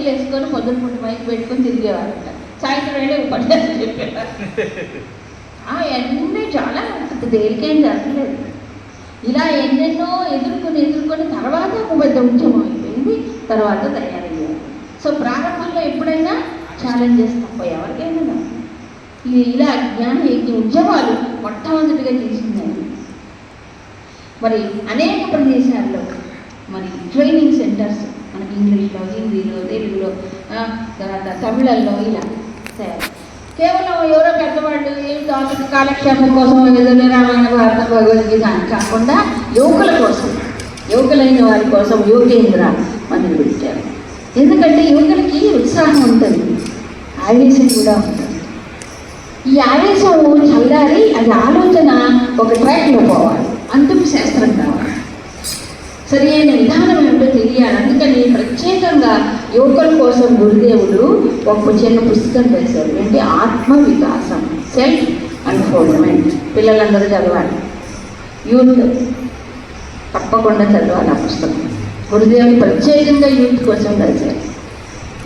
టోపీలు వేసుకొని పొద్దున పుట్టి పైకి పెట్టుకొని తిరిగేవారంట సాయంత్రం వెళ్ళి ఉపన్యాసం చెప్పేవారు. ఆ, అన్నీ చాలా దేనికేం జరగలేదు ఇలా ఎన్నెన్నో ఎదుర్కొని ఎదుర్కొని తర్వాత ఒక పెద్ద ఉద్యమం అయిపోయింది తర్వాత తయారయ్యారు. సో ప్రారంభంలో ఎప్పుడైనా ఛాలెంజెస్ తప్ప ఎవరికైనా ఇలా జ్ఞాన యజ్ఞ ఉద్యమాలు మొట్టమొదటిగా చేసిందండి. మరి అనేక ప్రదేశాల్లో మరి ట్రైనింగ్ సెంటర్స్ ఇంగ్లీష్లో హిందీలో తెలుగులో తర్వాత తమిళల్లో ఇలా సరే కేవలం ఎవరో పెద్దవాళ్ళు ఏం దానికి కాలక్షేపం కోసం ఏదైనా రామాయణ భారత భగవద్గీత అని కాకుండా యువకుల కోసం యువకులైన వారి కోసం యువకేంద్ర మందులు పెట్టారు ఎందుకంటే యువకులకి ఉత్సాహం ఉంటుంది. ఆవేశం కూడా ఉంటుంది. ఈ ఆవేశం చల్లారి అది ఆలోచన ఒక ట్రాక్లో పోవాలి. అందుకు శాస్త్రం కావాలి. సరి అయిన విధానం ఏమిటో తెలియాలి. అందుకని ప్రత్యేకంగా యువకుల కోసం గురుదేవుడు ఒక చిన్న పుస్తకం రాశారు అంటే ఆత్మ వికాసం సెల్ఫ్ అన్ఫోల్డ్మెంట్ పిల్లలందరూ చదవాలి. యూత్ తప్పకుండా చదవాలి ఆ పుస్తకం. గురుదేవుడు ప్రత్యేకంగా యూత్ కోసం రాశారు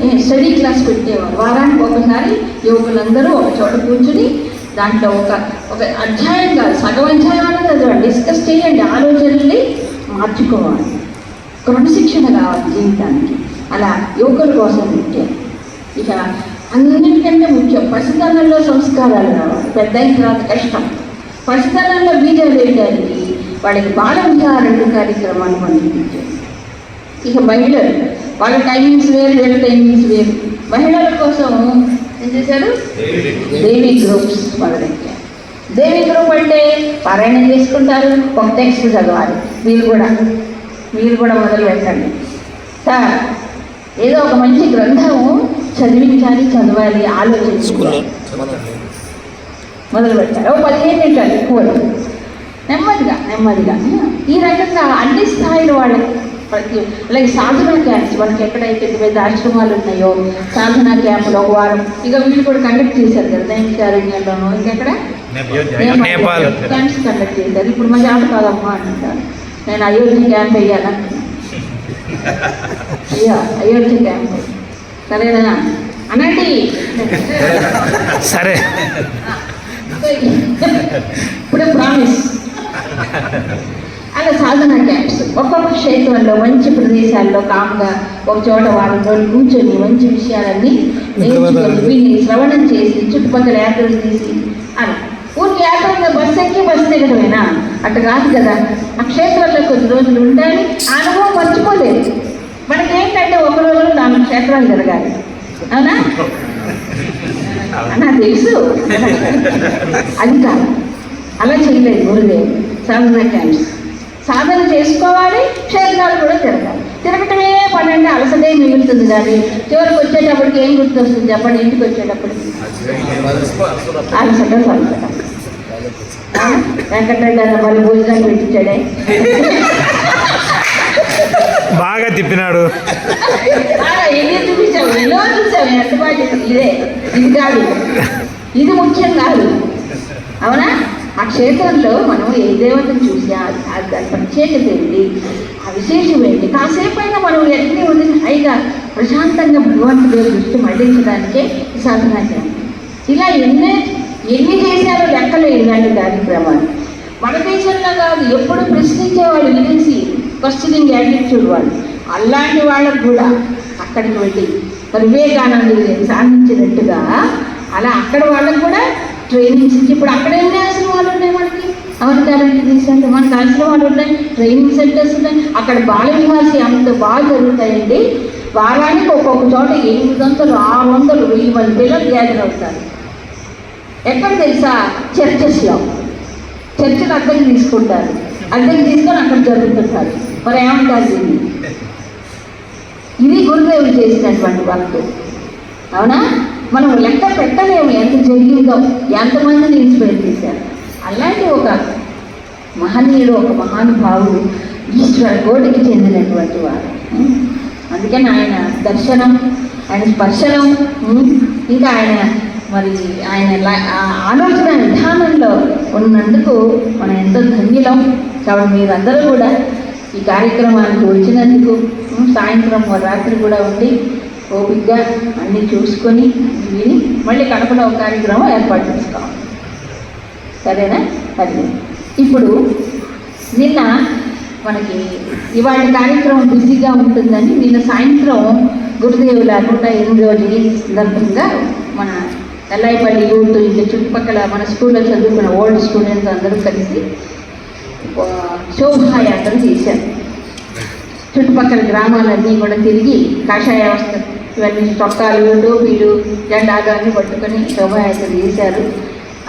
ఏ, స్టడీ క్లాస్ పెట్టేవారు. వారానికి ఒకసారి యువకులందరూ ఒక చోట కూర్చుని దాంట్లో ఒక ఒక అధ్యాయం కాదు సగం అధ్యాయం అనేది చదవండి. డిస్కస్ చేయండి ఆలోచనల్ని. మార్చుకోవాలి. క్రమశిక్షణ కావాలి జీవితానికి. అలా యువకుల కోసం పెట్టారు ఇక అన్నిటికంటే ముఖ్యం పసితనంలో సంస్కారాలు రావాలి. పెద్ద తర్వాత కష్టం. పసితనంలో బీజాలు వేయడానికి వాళ్ళకి బాల విహార కార్యక్రమాలు పంపించారు ఇక మహిళలు వాళ్ళ టైమింగ్స్ వేరు వీళ్ళ టైమింగ్స్ వేరు. మహిళల కోసం ఏం చేశారు? దేవి గ్రూప్స్ మొదలెట్టారు. దేవి గ్రూప్ అంటే పారాయణం చేసుకుంటారు? ఒక టెక్స్ట్ చదవాలి. మీరు కూడా. మీరు కూడా మొదలు పెట్టండి. సార్ ఏదో ఒక మంచి గ్రంథము చదివించాలి చదవాలి ఆలోచించుకోవాలి మొదలు పెట్టారు ఓ పదిహేను నిమిషాలు ఎక్కువ. నెమ్మదిగా నెమ్మదిగా. ఈ రకంగా అన్ని స్థాయిల వాళ్ళకి ప్రతి అలాగే సాధనా క్యాంప్స్ మనకి ఎక్కడైతే పెద్ద పెద్ద ఆశ్రమాలు ఉన్నాయో సాధనా క్యాంపులు ఒక వారం ఇక వీళ్ళు కూడా కండక్ట్ చేశారు కదా దైనికారణ్యంలోనూ ఇంకెక్కడ? నేపాల్. క్యాంప్స్ కండక్ట్ చేశారు. ఇప్పుడు మా జాబ్ కాదమ్మా అంటారు. నేను అయోధ్య క్యాంప్ వేయాలంటున్నాను అయ్యా అయోధ్య క్యాంప్ సరేనా? అనండి. సరే. ఇప్పుడు ప్రామిస్. అలా సాధన క్యాంప్స్ ఒక్కొక్క క్షేత్రంలో మంచి ప్రదేశాల్లో కామ్గా ఒక చోట వారం రోజులు కూర్చొని మంచి విషయాలన్నీ నేర్చుకొని విని శ్రవణం చేసి చుట్టుపక్కల యాత్రలు తీసి అలా ఊరికి యాత్రగా బస్సు ఎక్కి బస్సు దిగడమేనా అట్లా కాదు కదా. ఆ క్షేత్రంలో కొద్ది రోజులు ఉండాలి ఆ అనుభవం మర్చిపోలేదు మనకేంటంటే ఒక రోజులో నాలుగు క్షేత్రాలు జరగాలి అవునా? నాకు తెలుసు. అది కాదు. అలా చేయలేదు గురుదేవ్ సాధన క్యాంప్స్ సాధన చేసుకోవాలి క్షేత్రాలు కూడా తిరగాలి. తిరగటమే పని అంటే అలసటే మిగులుతుంది కానీ చివరికి వచ్చేటప్పటికి ఏం గుర్తొస్తుంది చెప్పండి ఇంటికి వచ్చేటప్పటికి? అలసట సలసట. వెంకటరెడ్డి అన్న మళ్ళీ భోజనాలు పెట్టించాడే? బాగా తిప్పినాడు. ఎన్ని చూపించావు ఎన్నో చూసావు? ఎంత బాగా చెప్పావు. ఇదే ఇది కాదు. ఇది ముఖ్యం కాదు. అవునా? ఆ క్షేత్రంలో మనం ఏ దేవతను చూసి దాని ప్రత్యేకత ఏంటి? ఆ విశేషం ఏంటి? కాసేపు అయినా మనం ఎన్ని ఉంది హైగా ప్రశాంతంగా భగవంతుడు దృష్టి మళ్ళించడానికే ఈ ఇలా ఎన్ని ఎన్ని చేశారో లెక్కలు ఇలాంటి ప్రమాణం? మన దేశంలో కాదు ఎప్పుడు ప్రశ్నించే వాళ్ళు విదేశీ క్వశ్చనింగ్ యాటిట్యూడ్ వాళ్ళు అలాంటి వాళ్ళకు కూడా అక్కడికి వెళ్ళి మరి వివేకానందుడు సాధించినట్టుగా అలా అక్కడ వాళ్ళకు కూడా ట్రైనింగ్స్ ఇచ్చి ఇప్పుడు అక్కడ ఎన్ని వాళ్ళు ఉన్నాయి మనకి అమెరికాలోని దేశాలు మనకి వాళ్ళు ఉన్నాయి ట్రైనింగ్ సెంటర్స్ ఉన్నాయి. అక్కడ బాల నివాసి అంత బాగా జరుగుతాయండి. వారానికి ఒక్కొక్క చోట ఎనిమిది వందలు ఆరు వందలు వెయ్యి మంది పిల్లలు గ్యాదర్ అవుతారు. ఎక్కడ తెలుసా? చర్చెస్లో. చర్చలు అద్దెకి తీసుకుంటారు. అద్దెకి తీసుకొని అక్కడ జరుగుతుంటారు. మరి ఏమంటారు ఇది గురుదేవుడు చేసినటువంటి వర్క్ అవునా? మనం లెక్క పెట్టలేము ఎంత జరిగిందో. ఎంతమందిని ఇన్స్పైర్ చేశారు? అలాంటి ఒక మహనీయుడు ఒక మహానుభావుడు ఈశ్వర కోటికి చెందినటువంటి వారు అందుకని ఆయన దర్శనం ఆయన స్పర్శనం ఇంకా ఆయన మరి ఆయన ఆలోచన విధానంలో ఉన్నందుకు మనం ఎంతో ధన్యులం. కాబట్టి మీరందరూ కూడా ఈ కార్యక్రమానికి వచ్చినందుకు సాయంత్రం రాత్రి కూడా ఉండి ఓపిక్గా అన్నీ చూసుకొని విని మళ్ళీ కడపలో ఒక కార్యక్రమం ఏర్పాటు చేసుకోవాలి. సరేనా? అది. ఇప్పుడు నిన్న మనకి ఇవాళ కార్యక్రమం బిజీగా ఉంటుందని నిన్న సాయంత్రం గురుదేవులు లేకుండా ఎనిమిదవ జయంతి సందర్భంగా మన ఎల్లాయిపల్లి యూత్ ఇంకా చుట్టుపక్కల మన స్కూల్లో చదువుకున్న ఓల్డ్ స్టూడెంట్స్ అందరూ కలిసి శోభాయాత్ర చేశారు. చుట్టుపక్కల గ్రామాలన్నీ కూడా తిరిగి కాషాయ వ్యవస్థ ఇవన్నీ చొక్కాలు టోపీలు జెండాలు అన్నీ పట్టుకొని శోభాయాత్ర చేశారు.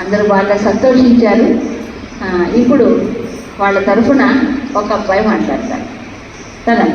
అందరూ బాగా సంతోషించారు. ఇప్పుడు వాళ్ళ తరఫున ఒక అబ్బాయి మాట్లాడతారు. కదా